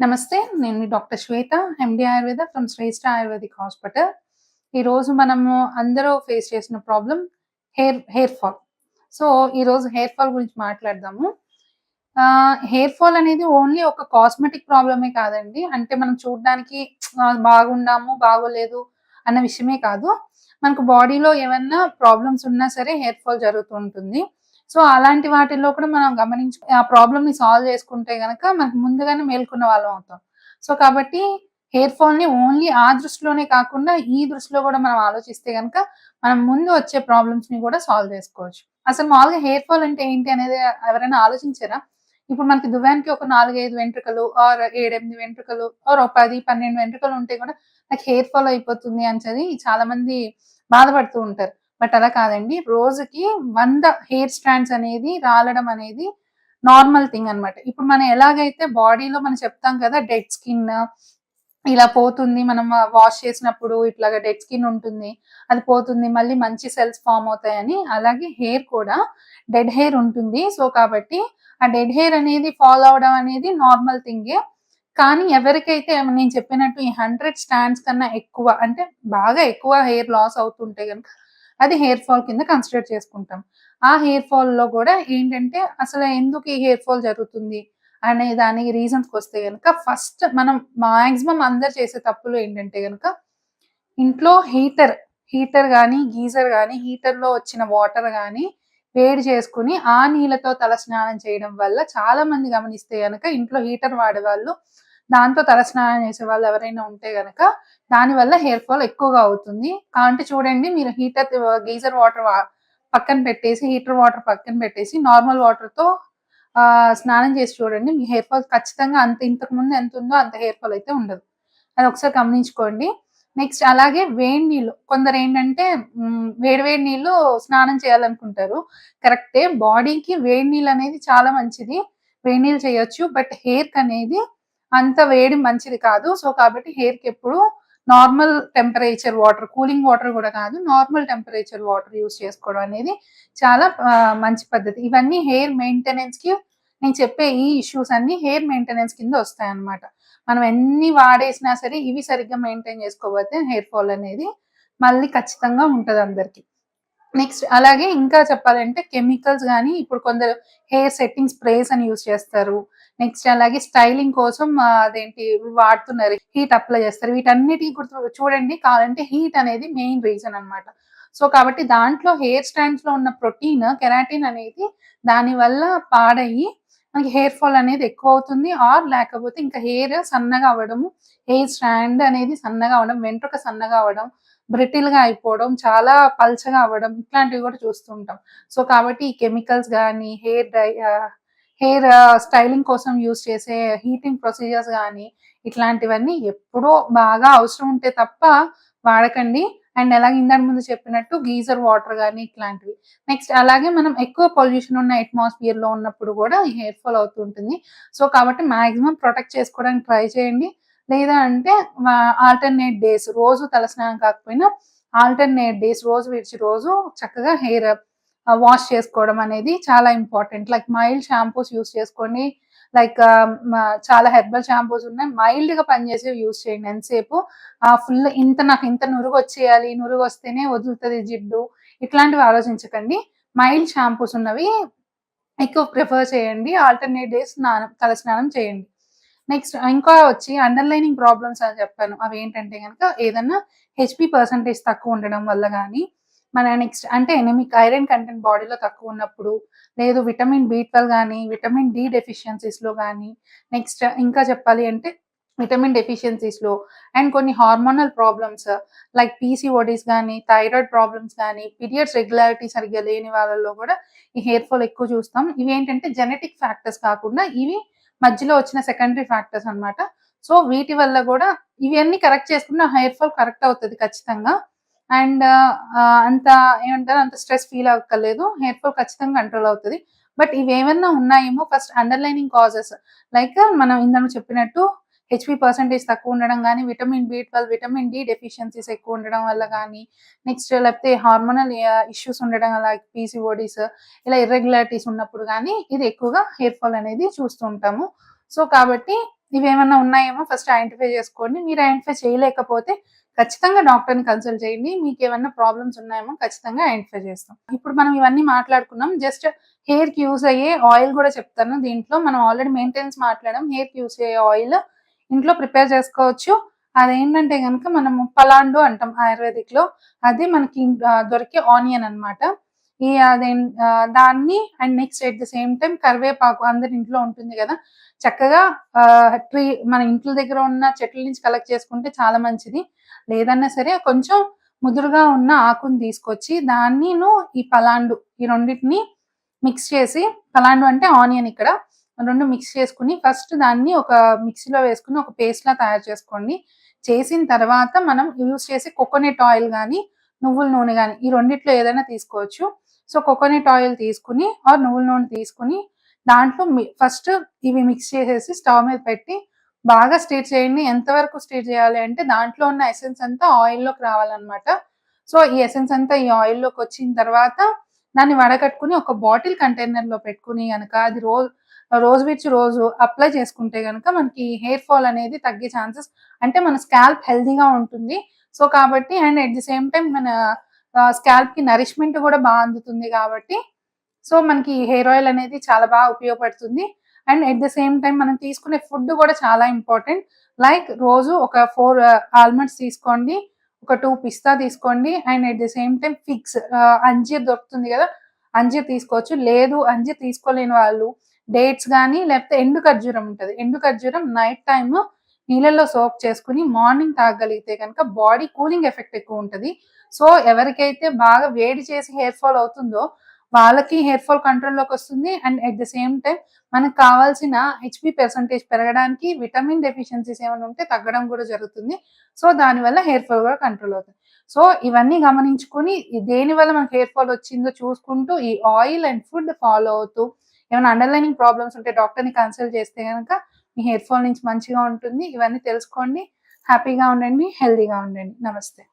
నమస్తే నేను మీ doctor Shweta MD Ayurveda from Shreshta Ayurvedic hospital. ఈరోజు మనము అందరూ ఫేస్ చేసిన problem hair hair fall. So ఈరోజు హెయిర్ ఫాల్ గురించి మాట్లాడదాము. హెయిర్ ఫాల్ అనేది ఓన్లీ ఒక కాస్మెటిక్ ప్రాబ్లమే కాదండి. అంటే మనం చూడడానికి బాగున్నాము బాగోలేదు అన్న విషయమే కాదు. మనకు బాడీలో ఏమన్నా ప్రాబ్లమ్స్ ఉన్నా సరే హెయిర్ ఫాల్ జరుగుతూ ఉంటుంది. సో అలాంటి వాటిల్లో కూడా మనం గమనించి ఆ ప్రాబ్లమ్ని సాల్వ్ చేసుకుంటే గనక మనకు ముందుగానే మేల్కొన్న వాళ్ళం అవుతాం. సో కాబట్టి హెయిర్ ఫాల్ని ఓన్లీ ఆ దృష్టిలోనే కాకుండా ఈ దృష్టిలో కూడా మనం ఆలోచిస్తే గనక మనం ముందు వచ్చే ప్రాబ్లమ్స్ని కూడా సాల్వ్ చేసుకోవచ్చు. అసలు మామూలుగా హెయిర్ ఫాల్ అంటే ఏంటి అనేది ఎవరైనా ఆలోచించారా? ఇప్పుడు మనకి దువ్వానికి ఒక నాలుగైదు వెంట్రుకలు ఆర్ ఏడెనిమిది వెంట్రుకలు ఆర్ ఒక పది పన్నెండు వెంట్రుకలు ఉంటే కూడా నాకు హెయిర్ ఫాల్ అయిపోతుంది అని చాలా మంది బాధపడుతూ ఉంటారు. బట్ అలా కాదండి. రోజుకి వంద హెయిర్ స్ట్రాండ్స్ అనేది రాలడం అనేది నార్మల్ థింగ్ అనమాట ఇప్పుడు మనం ఎలాగైతే బాడీలో మనం చెప్తాం కదా డెడ్ స్కిన్ ఇలా పోతుంది మనం వాష్ చేసినప్పుడు ఇట్లాగా డెడ్ స్కిన్ ఉంటుంది అది పోతుంది మళ్ళీ మంచి సెల్స్ ఫామ్ అవుతాయని అలాగే హెయిర్ కూడా డెడ్ హెయిర్ ఉంటుంది. సో కాబట్టి ఆ డెడ్ హెయిర్ అనేది ఫాలో అవడం అనేది నార్మల్ థింగే. కానీ ఎవరికైతే నేను చెప్పినట్టు ఈ హండ్రెడ్ స్టాండ్స్ కన్నా ఎక్కువ అంటే బాగా ఎక్కువ హెయిర్ లాస్ అవుతుంటే కనుక అది హెయిర్ ఫాల్ కింద కన్సిడర్ చేసుకుంటాం. ఆ హెయిర్ ఫాల్లో కూడా ఏంటంటే అసలు ఎందుకు ఈ హెయిర్ ఫాల్ జరుగుతుంది అనే దానికి రీజన్స్కి వస్తే కనుక ఫస్ట్ మనం మాక్సిమం అందరు చేసే తప్పులు ఏంటంటే కనుక ఇంట్లో హీటర్ హీటర్ కానీ గీజర్ కానీ హీటర్లో వచ్చిన వాటర్ కానీ వేడి చేసుకుని ఆ నీళ్ళతో తల స్నానం చేయడం వల్ల చాలా మంది గమనిస్తే కనుక ఇంట్లో హీటర్ వాడేవాళ్ళు దాంతో తల స్నానం చేసే వాళ్ళు ఎవరైనా ఉంటే గనక దానివల్ల హెయిర్ ఫాల్ ఎక్కువగా అవుతుంది. కాబట్టి చూడండి మీరు హీటర్ గీజర్ వాటర్ పక్కన పెట్టేసి హీటర్ వాటర్ పక్కన పెట్టేసి నార్మల్ వాటర్తో స్నానం చేసి చూడండి మీ హెయిర్ ఫాల్ ఖచ్చితంగా అంత ఇంతకు ముందు ఎంత ఉందో అంత హెయిర్ ఫాల్ అయితే ఉండదు. అది ఒకసారి గమనించుకోండి. నెక్స్ట్ అలాగే వేడి నీళ్ళు కొందరు ఏంటంటే వేడి వేడి నీళ్ళు స్నానం చేయాలనుకుంటారు. కరెక్టే బాడీకి వేడి నీళ్ళు అనేది చాలా మంచిది. వేడి నీళ్ళు చేయొచ్చు బట్ హెయిర్కి అనేది అంత వేడి మంచిది కాదు. సో కాబట్టి హెయిర్కి ఎప్పుడు normal temperature water cooling water కూడా కాదు. నార్మల్ టెంపరేచర్ వాటర్ యూస్ చేసుకోవడం అనేది చాలా మంచి పద్ధతి. ఇవన్నీ హెయిర్ మెయింటెనెన్స్కి నేను చెప్పే ఈ ఇష్యూస్ అన్ని హెయిర్ మెయింటెనెన్స్ కింద వస్తాయి అనమాట మనం ఎన్ని వాడేసినా సరే ఇవి సరిగ్గా మెయింటైన్ చేసుకోకపోతే హెయిర్ ఫాల్ అనేది మళ్ళీ ఖచ్చితంగా ఉంటుంది అందరికీ. నెక్స్ట్ అలాగే ఇంకా చెప్పాలంటే కెమికల్స్ కానీ ఇప్పుడు కొందరు హెయిర్ సెట్టింగ్ స్ప్రేస్ అని యూస్ చేస్తారు. నెక్స్ట్ అలాగే స్టైలింగ్ కోసం అదేంటి వాడుతున్నారు హీట్ అప్లై చేస్తారు. వీటన్నిటి గుర్తు చూడండి కావాలంటే హీట్ అనేది మెయిన్ రీజన్ అనమాట సో కాబట్టి దాంట్లో హెయిర్ స్టాండ్స్లో ఉన్న ప్రోటీన్ కెరాటిన్ అనేది దాని వల్ల పాడయ్యి మనకి హెయిర్ ఫాల్ అనేది ఎక్కువ అవుతుంది. ఆర్ లేకపోతే ఇంకా హెయిర్ సన్నగా అవ్వడము హెయిర్ స్టాండ్ అనేది సన్నగా అవ్వడం వెంట్రుక సన్నగా అవ్వడం బ్రిటిల్గా అయిపోవడం చాలా పల్చగా అవ్వడం ఇట్లాంటివి కూడా చూస్తుంటాం. సో కాబట్టి ఈ కెమికల్స్ కానీ హెయిర్ డ్రై హెయిర్ స్టైలింగ్ కోసం యూస్ చేసే హీటింగ్ ప్రొసీజర్స్ కానీ ఇట్లాంటివన్నీ ఎప్పుడో బాగా అవసరం ఉంటే తప్ప వాడకండి. అండ్ అలాగే ఇందాక ముందు చెప్పినట్టు గీజర్ వాటర్ కానీ ఇట్లాంటివి. నెక్స్ట్ అలాగే మనం ఎక్కువ పొల్యూషన్ ఉన్న అట్మాస్ఫియర్లో ఉన్నప్పుడు కూడా హెయిర్ ఫాల్ అవుతుంటుంది సో కాబట్టి మాక్సిమం ప్రొటెక్ట్ చేసుకోవడానికి ట్రై చేయండి. లేదా అంటే ఆల్టర్నేట్ డేస్ రోజు తలస్నానం కాకపోయినా ఆల్టర్నేట్ డేస్ రోజు విడిచి రోజు చక్కగా హెయిర్ వాష్ చేసుకోవడం అనేది చాలా important like mild shampoos use చేసుకోండి. లైక్ చాలా హెర్బల్ షాంపూస్ ఉన్నాయి. మైల్డ్గా పనిచేసేవి యూస్ చేయండి. ఎంతసేపు ఫుల్ ఇంత నాకు ఇంత నురుగు వచ్చేయాలి నురుగు వస్తేనే వదులుతుంది జిడ్డు. ఇట్లాంటివి ఆలోచించకండి. మైల్డ్ షాంపూస్ ఉన్నవి ఎక్కువ ప్రిఫర్ చేయండి. ఆల్టర్నేట్ డేస్ స్నానం తల స్నానం చేయండి. నెక్స్ట్ ఇంకా వచ్చి అండర్లైనింగ్ ప్రాబ్లమ్స్ అని చెప్పాను. అవి ఏంటంటే కనుక ఏదన్నా హెచ్పి పర్సంటేజ్ తక్కువ ఉండడం వల్ల కానీ మన నెక్స్ట్ అంటే ఎనిమిక్ ఐరన్ కంటెంట్ బాడీలో తక్కువ ఉన్నప్పుడు లేదు విటమిన్ బి ట్వెల్వ్ కానీ విటమిన్ డి డెఫిషియన్సీస్లో కానీ నెక్స్ట్ ఇంకా చెప్పాలి అంటే విటమిన్ డెఫిషియన్సీస్లో అండ్ కొన్ని హార్మోనల్ ప్రాబ్లమ్స్ లైక్ పీసీఓడీస్ కానీ థైరాయిడ్ ప్రాబ్లమ్స్ కానీ పీరియడ్స్ రెగ్యులారిటీ సరిగ్గా లేని వాళ్ళలో కూడా ఈ హెయిర్ ఫాల్ ఎక్కువ చూస్తాం. ఇవి ఏంటంటే జెనెటిక్ ఫ్యాక్టర్స్ కాకుండా ఇవి మధ్యలో వచ్చిన సెకండరీ ఫ్యాక్టర్స్ అనమాట సో వీటి వల్ల కూడా ఇవన్నీ కరెక్ట్ చేసుకున్న హెయిర్ ఫాల్ కరెక్ట్ అవుతుంది ఖచ్చితంగా. అండ్ uh, అంత ఏమంటారు అంత స్ట్రెస్ ఫీల్ అవ్వక్కర్లేదు. హెయిర్ ఫాల్ ఖచ్చితంగా కంట్రోల్ అవుతుంది. బట్ ఇవేమన్నా ఉన్నాయేమో ఫస్ట్ అండర్లైనింగ్ కాజెస్ లైక్ మనం ఇందాక చెప్పినట్టు హెచ్పి పర్సంటేజ్ తక్కువ ఉండడం కానీ vitamin B twelve vitamin D deficiencies ఎక్కువ ఉండడం వల్ల కానీ నెక్స్ట్ లేకపోతే హార్మోనల్ ఇష్యూస్ ఉండడం లైక్ పీసీఓడీస్ ఇలా ఇర్రెగ్యులారిటీస్ ఉన్నప్పుడు కానీ ఇది ఎక్కువగా హెయిర్ ఫాల్ అనేది చూస్తూ ఉంటాము. సో కాబట్టి ఇవేమన్నా ఉన్నాయేమో ఫస్ట్ ఐడెంటిఫై చేసుకోండి. మీరు ఐడెంటిఫై చేయలేకపోతే ఖచ్చితంగా డాక్టర్ని కన్సల్ట్ చేయండి. మీకు ఏమన్నా ప్రాబ్లమ్స్ ఉన్నాయేమో ఖచ్చితంగా ఐడెంటిఫై చేస్తాం. ఇప్పుడు మనం ఇవన్నీ మాట్లాడుకున్నాం. జస్ట్ హెయిర్కి యూస్ అయ్యే ఆయిల్ కూడా చెప్తాను. దీంట్లో మనం ఆల్రెడీ మెయింటెనెన్స్ మాట్లాడడం హెయిర్కి యూస్ అయ్యే ఆయిల్ ఇంట్లో ప్రిపేర్ చేసుకోవచ్చు. అదేంటంటే కనుక మనము పలాండు అంటాం ఆయుర్వేదిక్లో అది మనకి దొరికే ఆనియన్ అనమాట ఈ అదే దాన్ని and next at the same time కరివేపాకు అందరి ఇంట్లో ఉంటుంది కదా. చక్కగా ట్రీ మన ఇంట్లో దగ్గర ఉన్న చెట్ల నుంచి కలెక్ట్ చేసుకుంటే చాలా మంచిది. లేదన్నా సరే కొంచెం ముదురుగా ఉన్న ఆకుని తీసుకొచ్చి దాన్నిను ఈ పలాండు ఈ రెండింటిని మిక్స్ చేసి పలాండు అంటే ఆనియన్ ఇక్కడ. రెండు మిక్స్ చేసుకుని ఫస్ట్ దాన్ని ఒక మిక్సీలో వేసుకుని ఒక పేస్ట్ లా తయారు చేసుకోండి. చేసిన తర్వాత మనం యూజ్ చేసే కోకోనట్ ఆయిల్ కానీ నువ్వుల నూనె కానీ ఈ రెండిట్లో ఏదైనా తీసుకోవచ్చు. సో కోకోనట్ ఆయిల్ తీసుకుని ఆర్ నువ్వుల నూనె తీసుకుని దాంట్లో ఫస్ట్ ఇవి మిక్స్ చేసేసి స్టవ్ మీద పెట్టి బాగా స్టీర్ చేయండి. ఎంతవరకు స్టీర్ చేయాలి అంటే దాంట్లో ఉన్న ఎసెన్స్ అంతా ఆయిల్లోకి రావాలన్నమాట. సో ఈ ఎసెన్స్ అంతా ఈ ఆయిల్లోకి వచ్చిన తర్వాత దాన్ని వడకట్టుకుని ఒక బాటిల్ కంటైనర్లో పెట్టుకుని కనుక అది రోజు రోజు విచ్చి రోజు అప్లై చేసుకుంటే కనుక మనకి హెయిర్ ఫాల్ అనేది తగ్గే ఛాన్సెస్ అంటే మన స్కాల్ప్ హెల్దీగా ఉంటుంది. సో కాబట్టి and at the same time మన స్కాల్ప్కి నరిష్మెంట్ కూడా బాగా అందుతుంది కాబట్టి సో మనకి హెయిర్ ఆయిల్ అనేది చాలా బాగా ఉపయోగపడుతుంది. And at the same time మనం తీసుకునే ఫుడ్ కూడా చాలా ఇంపార్టెంట్. లైక్ రోజు ఒక ఫోర్ ఆల్మండ్స్ తీసుకోండి. ఒక టూ పిస్తా తీసుకోండి and at the same time figs అంజీర్ దొరుకుతుంది కదా అంజీర్ తీసుకోవచ్చు. లేదు అంజీర్ తీసుకోలేని వాళ్ళు డేట్స్ కానీ లేకపోతే ఎండు ఖర్జూరం ఉంటుంది. ఎండు ఖర్జూరం నైట్ టైమ్ నీళ్ళల్లో సోప్ చేసుకుని మార్నింగ్ తాగగలిగితే కనుక బాడీ కూలింగ్ ఎఫెక్ట్ ఎక్కువ ఉంటుంది. సో ఎవరికైతే బాగా వేడి చేసి హెయిర్ ఫాల్ అవుతుందో వాళ్ళకి హెయిర్ ఫాల్ కంట్రోల్లోకి వస్తుంది. And at the same time మనకు కావాల్సిన హెచ్పి పర్సంటేజ్ పెరగడానికి విటమిన్ డెఫిషియన్సీస్ ఏమైనా ఉంటే తగ్గడం కూడా జరుగుతుంది. సో దానివల్ల హెయిర్ ఫాల్ కూడా కంట్రోల్ అవుతుంది. సో ఇవన్నీ గమనించుకొని దేని వల్ల మనకి హెయిర్ ఫాల్ వచ్చిందో చూసుకుంటూ ఈ ఆయిల్ అండ్ ఫుడ్ ఫాలో అవుతూ ఏమైనా అండర్లైనింగ్ ప్రాబ్లమ్స్ ఉంటే డాక్టర్ని కన్సల్ట్ చేస్తే కనుక మీ హెయిర్ ఫాల్ నుంచి మంచిగా ఉంటుంది. ఇవన్నీ తెలుసుకోండి. హ్యాపీగా ఉండండి. హెల్దీగా ఉండండి. నమస్తే.